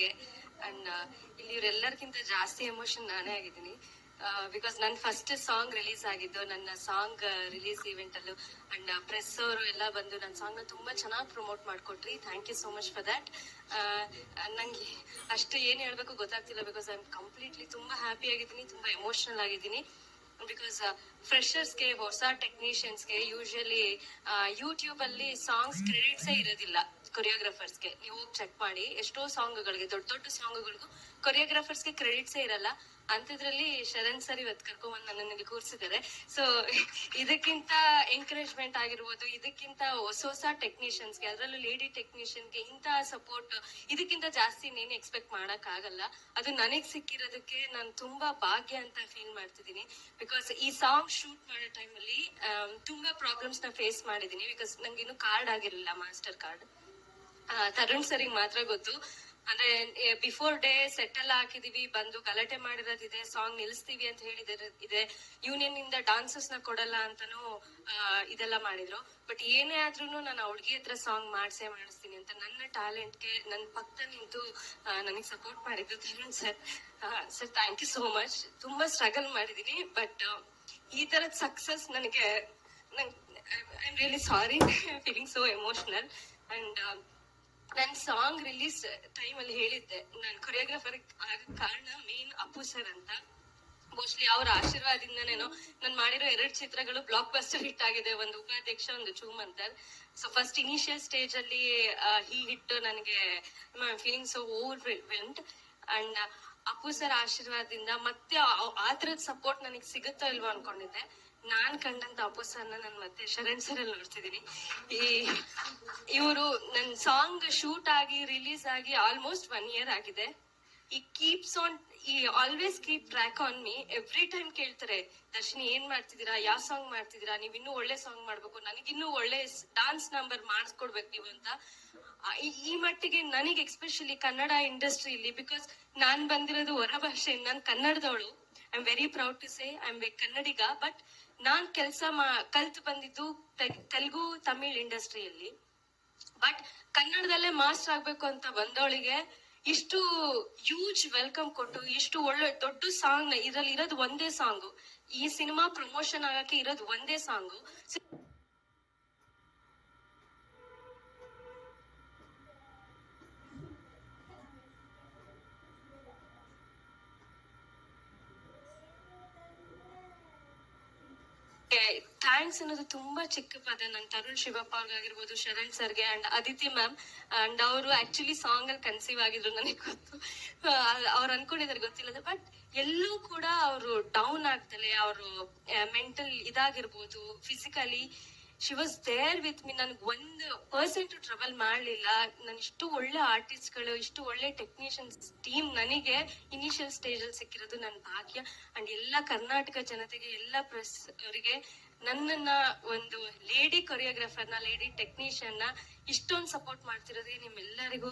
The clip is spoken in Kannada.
ಗೆ ಅಂಡ್ ಇಲ್ಲಿ ಇವರೆಲ್ಲರಿಗಿಂತ ಜಾಸ್ತಿ ಎಮೋಷನ್ ನಾನೇ ಆಗಿದ್ದೀನಿ. ಬಿಕಾಸ್ ನನ್ನ ಫಸ್ಟ್ ಸಾಂಗ್ ರಿಲೀಸ್ ಆಗಿದ್ದು, ನನ್ನ ಸಾಂಗ್ ರಿಲೀಸ್ ಇವೆಂಟ್ ಅಲ್ಲೂ. ಅಂಡ್ ಪ್ರೆಸ್ ಅವರು ಎಲ್ಲ ಬಂದು ನನ್ನ ಸಾಂಗ್ನ ತುಂಬಾ ಚೆನ್ನಾಗಿ promote ಮಾಡ್ಕೊಟ್ರಿ. Thank you so much for that ನಂಗೆ ಅಷ್ಟು ಏನ್ ಹೇಳ್ಬೇಕು ಗೊತ್ತಾಗ್ತಿಲ್ಲ ಬಿಕಾಸ್ ಐ ಆಮ್ ಕಂಪ್ಲೀಟ್ಲಿ ತುಂಬಾ ಹ್ಯಾಪಿ ಆಗಿದ್ದೀನಿ, ತುಂಬಾ ಎಮೋಷನಲ್ ಆಗಿದ್ದೀನಿ. ಬಿಕಾಸ್ ಫ್ರೆಶರ್ಸ್ಗೆ ಹೊಸ ಟೆಕ್ನಿಷಿಯನ್ಸ್ಗೆ ಯೂಶಲಿ ಯೂಟ್ಯೂಬ್ ಅಲ್ಲಿ ಸಾಂಗ್ಸ್ ಕ್ರೆಡಿಟ್ಸೇ ಇರೋದಿಲ್ಲ. ಕೊರಿಯೋಗ್ರಾಫರ್ಸ್ಗೆ ನೀವು ಚೆಕ್ ಮಾಡಿ ಎಷ್ಟೋ ಸಾಂಗ್ಗಳಿಗೆ ದೊಡ್ಡ ದೊಡ್ಡ ಸಾಂಗ್ಗಳಿಗೂ ಕೊರಿಯೋಗ್ರಾಫರ್ಸ್ಗೆ ಕ್ರೆಡಿಟ್ಸೇ ಇರಲ್ಲ. ಅಂಥದ್ರಲ್ಲಿ ಶರಣ್ ಸರ್ ಇವತ್ತು ಕರ್ಕೊಂಡ್ಬಂದು ನನ್ನನ್ನು ಕೂರಿಸಿದ್ದಾರೆ. ಸೊ ಇದಕ್ಕಿಂತ ಎನ್ಕರೇಜ್ಮೆಂಟ್ ಆಗಿರ್ಬೋದು, ಇದಕ್ಕಿಂತ ಹೊಸ ಹೊಸ ಟೆಕ್ನಿಷಿಯನ್ಸ್ಗೆ ಅದರಲ್ಲೂ ಲೇಡಿ ಟೆಕ್ನಿಷಿಯನ್ಗೆ ಇಂತಹ ಸಪೋರ್ಟ್ ಇದಕ್ಕಿಂತ ಜಾಸ್ತಿ ಇನ್ನೇನು ಎಕ್ಸ್ಪೆಕ್ಟ್ ಮಾಡಕ್ ಆಗಲ್ಲ ಅದು ನನಗೆ ಸಿಕ್ಕಿರೋದಕ್ಕೆ ನಾನು ತುಂಬಾ ಭಾಗ್ಯ ಅಂತ ಫೀಲ್ ಮಾಡ್ತಿದ್ದೀನಿ. ಬಿಕಾಸ್ ಈ ಸಾಂಗ್ ಶೂಟ್ ಮಾಡೋ ಟೈಮಲ್ಲಿ ತುಂಬಾ ಪ್ರಾಬ್ಲಮ್ಸ್ನ ಫೇಸ್ ಮಾಡಿದ್ದೀನಿ. ಬಿಕಾಸ್ ನಂಗೆ ಇನ್ನು ಕಾರ್ಡ್ ಆಗಿರಲಿಲ್ಲ ಮಾಸ್ಟರ್ ಕಾರ್ಡ್ ತರುಣ್ ಸರಿಗೆ ಮಾತ್ರ ಗೊತ್ತು. ಅಂದ್ರೆ ಬಿಫೋರ್ ಡೇ ಸೆಟ್ ಎಲ್ಲ ಹಾಕಿದೀವಿ, ಬಂದು ಗಲಾಟೆ ಮಾಡಿರೋದಿದೆ ಸಾಂಗ್ ನಿಲ್ಲಿಸ್ತೀವಿ ಅಂತ ಹೇಳಿದ್ರೆ, ಇದೆ. ಯೂನಿಯನ್ ಇಂದ ಡಾನ್ಸಸ್ನ ಕೊಡಲ್ಲ ಅಂತಾನು ಇದೆಲ್ಲ ಮಾಡಿದ್ರು. ಬಟ್ ಏನೇ ಆದ್ರೂ ನಾನು ಹುಡುಗಿ ಹತ್ರ ಸಾಂಗ್ ಮಾಡ್ಸೇ ಮಾಡಿಸ್ತೀನಿ ಅಂತ ನನ್ನ ಟ್ಯಾಲೆಂಟ್ಗೆ ನನ್ನ ಪಕ್ಕ ನಿಂತು ನನಗೆ ಸಪೋರ್ಟ್ ಮಾಡಿದ್ದು Tarun sir. Sir thank you so much ತುಂಬಾ ಸ್ಟ್ರಗಲ್ ಮಾಡಿದೀನಿ ಬಟ್ ಈ ತರದ ಸಕ್ಸಸ್ ನನಗೆ I am really sorry feeling so emotional and ನನ್ ಸಾಂಗ್ ರಿಲೀಸ್ ಟೈಮ್ ಅಲ್ಲಿ ಹೇಳಿದ್ದೆ. ನಾನು ಕೊರಿಯೋಗ್ರಾಫರ್ ಆಗಕ್ ಕಾರಣ ಮೇನ್ ಅಪ್ಪು ಸರ್ ಅಂತ. ಮೋಸ್ಟ್ಲಿ ಅವ್ರ ಆಶೀರ್ವಾದದಿಂದನೇನೋ ನಾನು ಮಾಡಿರೋ ಎರಡ್ ಚಿತ್ರಗಳು ಬ್ಲಾಕ್ ಬಸ್ಟರ್ ಹಿಟ್ ಆಗಿದೆ. ಒಂದು ಉಪಾಧ್ಯಕ್ಷ, ಒಂದು Choomantar so first initial stage ಅಲ್ಲಿ ಈ ಹಿಟ್ ನನಗೆ feeling so over went and Appu sir ಆಶೀರ್ವಾದದಿಂದ ಮತ್ತೆ ಆ- ಥರದ ಸಪೋರ್ಟ್ ನನಗೆ ಸಿಗುತ್ತೋ ಇಲ್ವೋ ಅನ್ಕೊಂಡಿದ್ದೆ. ನಾನ್ ಕಂಡಂತ ಅಪ್ಪು ನಾನ್ ಮತ್ತೆ ಶರಣ್ ಸರ್ ಅಲ್ಲಿ ನೋಡ್ತಿದ್ದೀನಿ ಈ ಇವರು ನನ್ ಸಾಂಗ್ ಶೂಟ್ ಆಗಿ ರಿಲೀಸ್ ಆಗಿ ಆಲ್ಮೋಸ್ಟ್ ಒನ್ ಇಯರ್ ಆಗಿದೆ. ಈ ಕೀಪ್ಸ್ ಆನ್ ಈ always keep track on me every time ಕೇಳ್ತಾರೆ, ದರ್ಶಿನಿ, ಏನ್ ಮಾಡ್ತಿದ್ದೀರಾ? ಯಾವ ಸಾಂಗ್ ಮಾಡ್ತಿದ್ದೀರಾ? ನೀವ್ ಇನ್ನೂ ಒಳ್ಳೆ ಸಾಂಗ್ ಮಾಡ್ಬೇಕು. ನನಗೆ ಇನ್ನೂ ಒಳ್ಳೆ ಡಾನ್ಸ್ ನಂಬರ್ ಮಾಡಿಸ್ಕೊಡ್ಬೇಕು ನೀವು ಅಂತ. ಈ- ಈ ಮಟ್ಟಿಗೆ ನನಗೆ ಎಸ್ಪೆಷಲಿ ಕನ್ನಡ ಇಂಡಸ್ಟ್ರಿಲಿ ಬಿಕಾಸ್ ನಾನ್ ಬಂದಿರೋದು ಹೊರ ಭಾಷೆ, ನಾನ್ ಕನ್ನಡದವಳು. I am very proud to say I am Kannadiga but ನಾನ್ ಕೆಲಸ ಕಲ್ತು ಬಂದಿದ್ದು ತೆಲುಗು, ತಮಿಳ್ ಇಂಡಸ್ಟ್ರಿಯಲ್ಲಿ. ಬಟ್ ಕನ್ನಡದಲ್ಲೇ ಮಾಸ್ಟರ್ ಆಗ್ಬೇಕು ಅಂತ ಬಂದವಳಿಗೆ ಇಷ್ಟು ಹ್ಯೂಜ್ ವೆಲ್ಕಮ್ ಕೊಟ್ಟು, ಇಷ್ಟು ಒಳ್ಳೆ ದೊಡ್ಡ ಸಾಂಗ್ ಇದ್ರಲ್ಲಿ ಇರೋದು ಒಂದೇ ಸಾಂಗ್ ಈ ಸಿನಿಮಾ ಪ್ರಮೋಷನ್ ಆಗಕ್ಕೆ ಇರೋದು ಒಂದೇ ಸಾಂಗ್ ಥ್ಯಾಂಕ್ಸ್ ಅನ್ನೋದು ತುಂಬಾ ಚಿಕ್ಕ ಪದ. ನನ್ ತರುಣ್ ಶಿವಪ್ಪ ಅವ್ರಿಗಾಗಿರ್ಬೋದು ಶರಣ್ ಸರ್ಗೆ ಅಂಡ್ ಅದಿತಿ ಮ್ಯಾಮ್ ಅಂಡ್ ಅವರು ಆಕ್ಚುಲಿ ಸಾಂಗ್ ಅಲ್ಲಿ ಕನ್ಸೀವ್ ಆಗಿದ್ರು ನನಗೆ ಗೊತ್ತು. ಅವ್ರು ಅನ್ಕೊಂಡಿದ್ದಾರೆ ಗೊತ್ತಿಲ್ಲ ಬಟ್ ಎಲ್ಲೂ ಕೂಡ ಅವರು ಡೌನ್ ಆಗ್ತಲೆ, ಅವರು mental ಇದಾಗಿರ್ಬೋದು physically she was there with me ನನ್ಗೆ ಒಂದು ಪರ್ಸೆಂಟ್ ಟ್ರಬಲ್ ಮಾಡಲಿಲ್ಲ. ನಾನು ಇಷ್ಟು ಒಳ್ಳೆ ಆರ್ಟಿಸ್ಟ್ಗಳು ಇಷ್ಟು ಒಳ್ಳೆ ಟೆಕ್ನಿಷಿಯನ್ಸ್ ಟೀಮ್ ನನಗೆ ಇನಿಷಿಯಲ್ ಸ್ಟೇಜ್ ಅಲ್ಲಿ ಸಿಕ್ಕಿರೋದು ನನ್ನ ಭಾಗ್ಯ. ಅಂಡ್ ಎಲ್ಲ ಕರ್ನಾಟಕ ಜನತೆಗೆ, ಎಲ್ಲ ಪ್ರೆಸ್ ಅವರಿಗೆ ನನ್ನನ್ನ ಒಂದು ಲೇಡಿ ಕೊರಿಯೋಗ್ರಾಫರ್ನ ಲೇಡಿ ಟೆಕ್ನಿಷಿಯನ್ನ ಇಷ್ಟೊಂದು ಸಪೋರ್ಟ್ ಮಾಡ್ತಿರೋದೇ ನಿಮ್ಮೆಲ್ಲರಿಗೂ